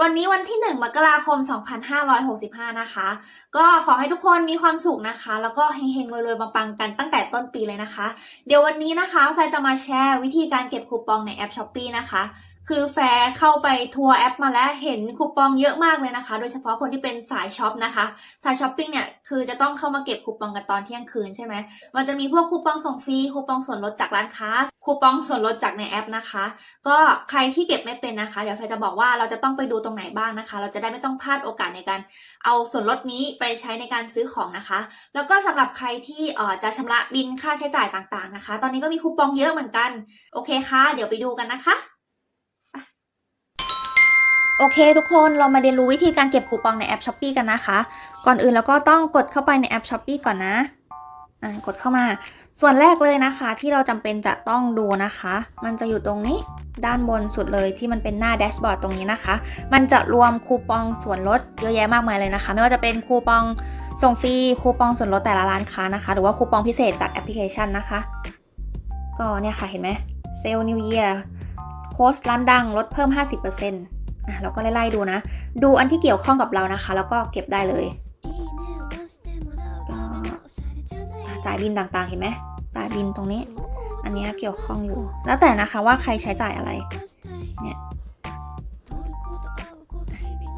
วันนี้วันที่ 1 มกราคม 2565 นะคะ ก็ขอให้ทุกคนมีความสุขนะคะ แล้วก็เฮงๆรวยๆปังๆกันตั้งแต่ต้นปีเลยนะคะ เดี๋ยววันนี้นะคะแฟนจะมาแชร์วิธีการเก็บคูปองในแอป s h อ p e e นะคะ คือแฟร์เข้าไปทัวร์แอปมาแล้วเห็นคูปองเยอะมากเลยนะคะ โดยเฉพาะคนที่เป็นสายช็อปนะคะ สายช้อปปิ้งเนี่ยคือจะต้องเข้ามาเก็บคูปองกันตอนเที่ยงคืนใช่ไหมมันจะมีพวกคูปองส่งฟรีคูปองส่วนลดจากร้านค้าคูปองส่วนลดจากในแอปนะคะ ก็ใครที่เก็บไม่เป็นนะคะ เดี๋ยวแฟร์จะบอกว่าเราจะต้องไปดูตรงไหนบ้างนะคะ เราจะได้ไม่ต้องพลาดโอกาสในการเอาส่วนลดนี้ไปใช้ในการซื้อของนะคะ แล้วก็สำหรับใครที่เอ่อจะชำระบินค่าใช้จ่ายต่างๆนะคะ ตอนนี้ก็มีคูปองเยอะเหมือนกันโอเคค่ะ เดี๋ยวไปดูกันนะคะ โอเคทุกคนเรามาเรียนรู้วิธีการเก็บคูปองในแอป s h อ p e e กันนะคะ ก่อนอื่นเราก็ต้องกดเข้าไปในแอป s h อ p e e ก่อนนะอ่ากดเข้ามา ส่วนแรกเลยนะคะ ที่เราจำเป็นจะต้องดูนะคะ มันจะอยู่ตรงนี้ด้านบนสุดเลยที่มันเป็นหน้าแดชบอร์ดตรงนี้นะคะ มันจะรวมคูปองส่วนลดเยอะแยะมากมายเลยนะคะ ไม่ว่าจะเป็นคูปองส่งฟรีคูปองส่วนลดแต่ละร้านค้านะคะ หรือว่าคูปองพิเศษจากแอปพลิเคชันนะคะ ก็เนี่ยค่ะเห็นไหมเซลล์นิวเยียร์โค้ดร้านดังลดเพิ่ม 50% อะเราก็ไล่ๆดูนะ ดูอันที่เกี่ยวข้องกับเรานะคะ แล้วก็เก็บได้เลยก็จ่ายบินต่างๆเห็นไหมจ่ายบินตรงนี้ อันนี้เกี่ยวข้องอยู่ แล้วแต่นะคะว่าใครใช้จ่ายอะไร เนี่ย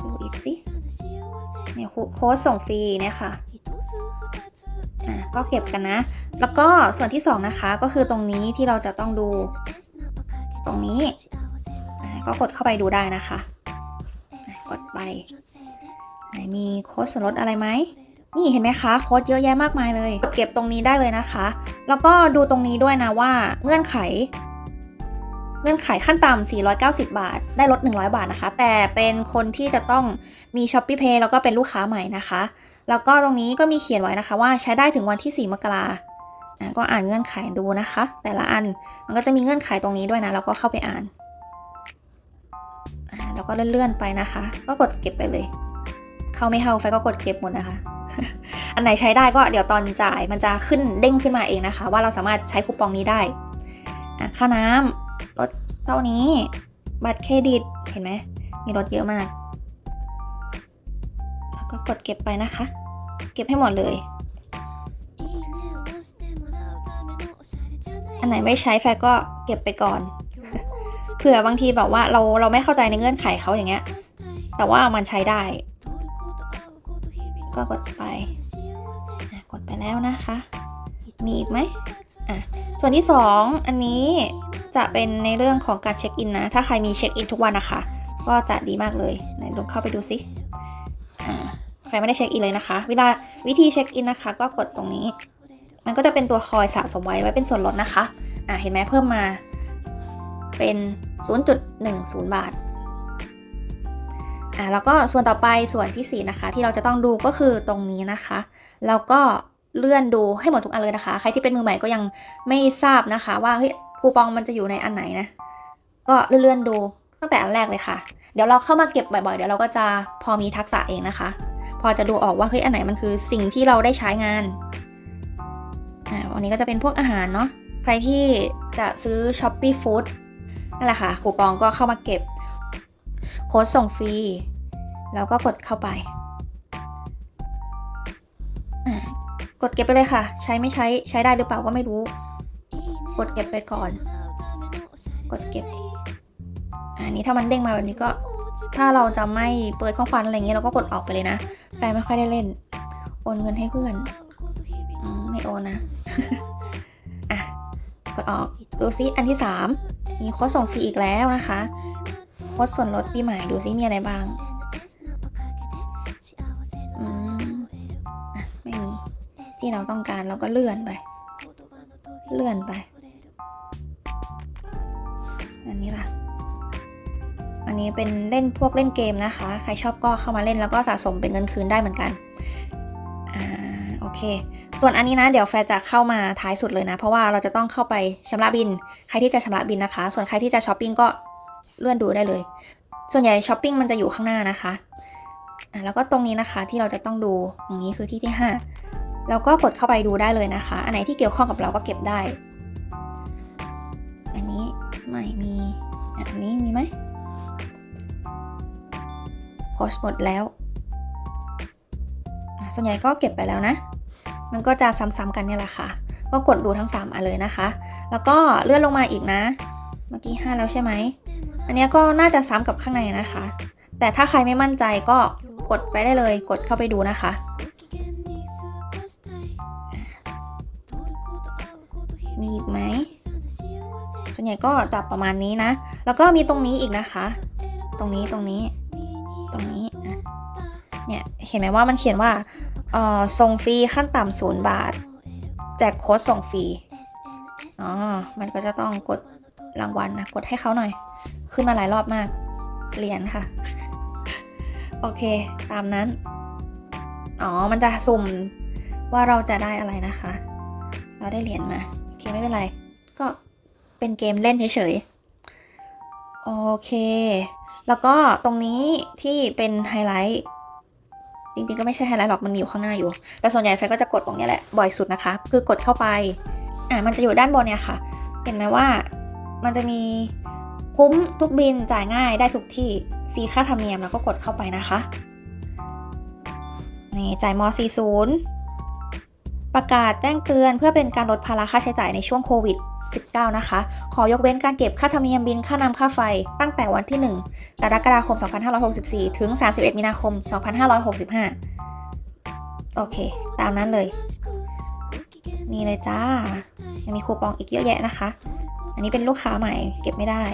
ดูอีกสิเนี่ยโค้ดส่งฟรีเนี่ยค่ะอะก็เก็บกันนะ แล้วก็ส่วนที่สองนะคะ ก็คือตรงนี้ที่เราจะต้องดู ตรงนี้ก็กดเข้าไปดูได้นะคะ กดไปไหนมีโค้ดส่วนลดอะไรไหมนี่เห็นไหมคะโค้ดเยอะแยะมากมายเลย เก็บตรงนี้ได้เลยนะคะ แล้วก็ดูตรงนี้ด้วยนะว่าเงื่อนไข เงื่อนไขขั้นต่ำ490 บาท ได้ลด 100 บาทนะคะ แต่เป็นคนที่จะต้องมี s h o p e e Pay แล้วก็เป็นลูกค้าใหม่นะคะ แล้วก็ตรงนี้ก็มีเขียนไว้นะคะ ว่าใช้ได้ถึงวันที่ 4 มกราอะก็อ่านเงื่อนไขดูนะคะ แต่ละอันมันก็จะมีเงื่อนไขตรงนี้ด้วยนะแล้วก็เข้าไปอ่าน แล้วก็เลื่อนๆไปนะคะ ก็กดเก็บไปเลย เข้าไม่เข้าไฟก็กดเก็บหมดนะคะ อันไหนใช้ได้ก็เดี๋ยวตอนจ่ายมันจะขึ้นเด้งขึ้นมาเองนะคะ ว่าเราสามารถใช้คูปองนี้ได้ค่าน้ำลดเท่านี้ บัตรเครดิตเห็นไหมมีลดเยอะมาก แล้วก็กดเก็บไปนะคะ เก็บให้หมดเลยอันไหนไม่ใช้แฟร์ก็เก็บไปก่อน ผื่อบางทีแบบว่าเราเราไม่เข้าใจในเงื่อนไขเขาอย่างเงี้ย แต่ว่ามันใช้ได้ ก็กดไปกดไปแล้วนะคะ มีอีกไหมอะส่วนที่ 2 อันนี้จะเป็นในเรื่องของการเช็คอินนะ ถ้าใครมีเช็คอินทุกวันนะคะ ก็จะดีมากเลยไหนลองเข้าไปดูสิอ่าใครไม่ได้เช็คอินเลยนะคะ เวลาวิธีเช็คอินนะคะ ก็กดตรงนี้ มันก็จะเป็นตัวคอยสะสมไว้ไว้เป็นส่วนลดนะคะ อ่าเห็นไหมเพิ่มมา เป็น 0.10 บาทอ่าแล้วก็ส่วนต่อไปส่วนที่ 4 นะคะ ที่เราจะต้องดูก็คือตรงนี้นะคะ แล้วก็เลื่อนดูให้หมดทุกอันเลยนะคะ ใครที่เป็นมือใหม่ก็ยังไม่ทราบนะคะ ว่าเฮ้ยคูปองมันจะอยู่ในอันไหนนะ ก็เลื่อนดูตั้งแต่อันแรกเลยค่ะ เดี๋ยวเราเข้ามาเก็บบ่อยๆ เดี๋ยวเราก็จะพอมีทักษะเองนะคะ พอจะดูออกว่าเฮ้ยอันไหนมันคือสิ่งที่เราได้ใช้งานอ่าวันนี้ก็จะเป็นพวกอาหารเนาะใครที่จะซื้อ s h o p e e Food นั่นแหละค่ะคูปองก็เข้ามาเก็บ โค้ดส่งฟรี แล้วก็กดเข้าไป กดเก็บไปเลยค่ะ ใช้ไม่ใช้ใช้ได้หรือเปล่าก็ไม่รู้ กดเก็บไปก่อน กดเก็บอ่านี้ถ้ามันเด้งมาแบบนี้ก็ ถ้าเราจะไม่เปิดข้อความอะไรเงี้ยเราก็กดออกไปเลยนะแฟนไม่ค่อยได้เล่น โอนเงินให้เพื่อนอมไม่โอนนะ อะ กดออก ดูซิอันที่สาม มีโค้ดส่งฟรีอีกแล้วนะคะ โค้ดส่วนลดปีใหม่ดูซิมีอะไรบ้างอืมอะไม่มีที่เราต้องการเราก็เลื่อนไป เลื่อนไป อันนี้ล่ะ อันนี้เป็นเล่นพวกเล่นเกมนะคะ ใครชอบก็เข้ามาเล่นแล้วก็สะสมเป็นเงินคืนได้เหมือนกัน อ่า โอเค ส่วนอันนี้นะเดี๋ยวแฟร์จะเข้ามาท้ายสุดเลยนะ เพราะว่าเราจะต้องเข้าไปชำระบิน ใครที่จะชำระบินนะคะ ส่วนใครที่จะช้อปปิ้งก็เลื่อนดูได้เลย ส่วนใหญ่ช้อปปิ้งมันจะอยู่ข้างหน้านะคะอ่าแล้วก็ตรงนี้นะคะที่เราจะต้องดูตรงนี้คือที่ที่ห้าแล้วก็กดเข้าไปดูได้เลยนะคะ อันไหนที่เกี่ยวข้องกับเราก็เก็บได้ อันนี้ไม่มีอันนี้มีไหมโพสหมดแล้ว ส่วนใหญ่ก็เก็บไปแล้วนะ มันก็จะซ้ำๆกันเนี่ยแหละค่ะ ก็กดดูทั้ง 3อันเลยนะคะ แล้วก็เลื่อนลงมาอีกนะ เมื่อกี้ 5 แล้วใช่ไหม อันนี้ก็น่าจะซ้ำกับข้างในนะคะ แต่ถ้าใครไม่มั่นใจก็กดไปได้เลย กดเข้าไปดูนะคะมีอีกไหม ส่วนใหญ่ก็จับประมาณนี้นะ แล้วก็มีตรงนี้อีกนะคะ ตรงนี้ตรงนี้ ตรงนี้ เนี่ย เห็นไหมว่ามันเขียนว่า เอ่อส่งฟรีขั้นต่ำศูนย์บาท แจกโค้ดส่งฟรีอ๋อ มันก็จะต้องกดรางวัลนะกดให้เขาหน่อย ขึ้นมาหลายรอบมากเหรียญค่ะ โอเค ตามนั้น อ๋อ มันจะสุ่มว่าเราจะได้อะไรนะคะ เราได้เหรียญมาโอเคไม่เป็นไร ก็เป็นเกมเล่นเฉยๆ โอเค แล้วก็ตรงนี้ที่เป็นไฮไลท์ จริงๆก็ไม่ใช่ไฮไลท์หรอกมันมีอยู่ข้างหน้าอยู่ แต่ส่วนใหญ่แฟนก็จะกดตรงนี้แหละบ่อยสุดนะคะ คือกดเข้าไปอะมันจะอยู่ด้านบนเนี่ยค่ะ เห็นไหมว่ามันจะมีคุ้มทุกบินจ่ายง่ายได้ทุกที่ฟรีค่าธรรมเนียมแล้วก็กดเข้าไปนะคะนี่จ่ายม 40 ประกาศแจ้งเตือนเพื่อเป็นการลดภาระค่าใช้จ่ายในช่วงโควิด 19 นะคะ ขอยกเว้นการเก็บค่าธรรมเนียมบินค่าน้ำค่าไฟ ตั้งแต่วันที่ 1 กรกฎาคม 2564 ถึง 31 มีนาคม 2565 โอเค ตามนั้นเลย นี่เลยจ้า ยังมีคูปองอีกเยอะแยะนะคะ อันนี้เป็นลูกค้าใหม่เก็บไม่ได้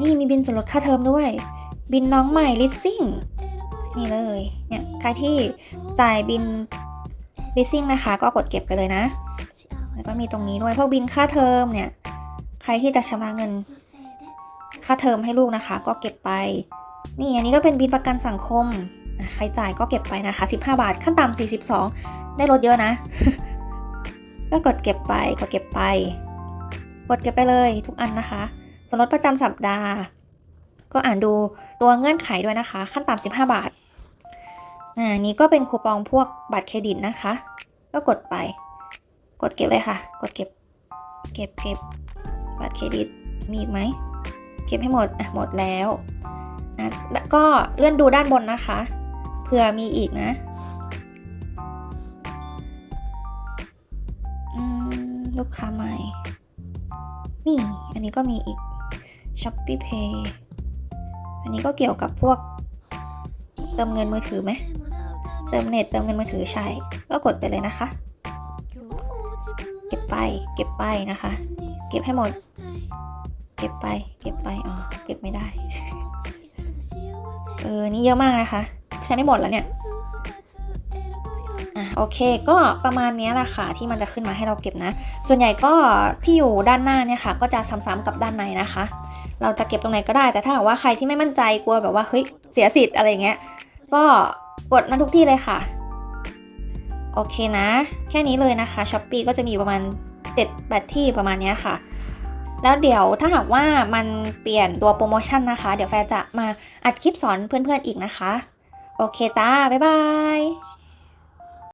นี่มีบินส่วนลดค่าเทอมด้วย บินน้องใหม่ลิสซิ่งนี่เลย เนี่ย ใครที่จ่ายบินลิสซิ่งนะคะ ก็กดเก็บไปเลยนะ แล้วก็มีตรงนี้ด้วยพวกบินค่าเทอมเนี่ย ใครที่จะชำระเงิน ค่าเทอมให้ลูกนะคะ ก็เก็บไป นี่อันนี้ก็เป็นบินประกันสังคมใครจ่ายก็เก็บไปนะคะ 15 บาท ขั้นต่ำ42 ได้ลดเยอะนะ ก็กดเก็บไป กดเก็บไป กดเก็บไปเลยทุกอันนะคะ ส่วนลดประจำสัปดาห์ ก็อ่านดูตัวเงื่อนไขด้วยนะคะ ขั้นต่ำ15 บาทอ่านี้ก็เป็นคูปองพวกบัตรเครดิตนะคะ ก็กดไป กดเก็บเลยค่ะ กดเก็บ เก็บเก็บบัตรเครดิตมีอีกไหม เก็บให้หมด อะ หมดแล้วอะแล้วก็เลื่อนดูด้านบนนะคะ เผื่อมีอีกนะลูกค้าใหม่ นี่ อันนี้ก็มีอีก Shopee Pay อันนี้ก็เกี่ยวกับพวกเติมเงินมือถือไหม เติมเน็ตเติมเงินมือถือใช่ ก็กดไปเลยนะคะ ไป เก็บไปนะคะ เก็บให้หมด เก็บไป เก็บไป อ๋อ เก็บไม่ได้ เออ นี่เยอะมากนะคะ ใช้ไม่หมดแล้วเนี่ย อะ โอเค ก็ประมาณเนี้ยแหละค่ะ ที่มันจะขึ้นมาให้เราเก็บนะ ส่วนใหญ่ก็ที่อยู่ด้านหน้าเนี่ยค่ะ ก็จะซ้ำๆกับด้านในนะคะ เราจะเก็บตรงไหนก็ได้ แต่ถ้าหากว่าใครที่ไม่มั่นใจกลัวแบบว่า เฮ้ย เสียสิทธิ์อะไรเงี้ย ก็กดนั้นทุกที่เลยค่ะ โอเคนะ แค่นี้เลยนะคะช้อปปีก็จะมีประมาณ7แบตที่ประมาณนี้ค่ะ แล้วเดี๋ยวถ้าหากว่ามันเปลี่ยนตัวโปรโมชั่นนะคะ เดี๋ยวแฟร์จะมาอัดคลิปสอนเพื่อนๆอีกนะคะ โอเคตาบ๊ายบาย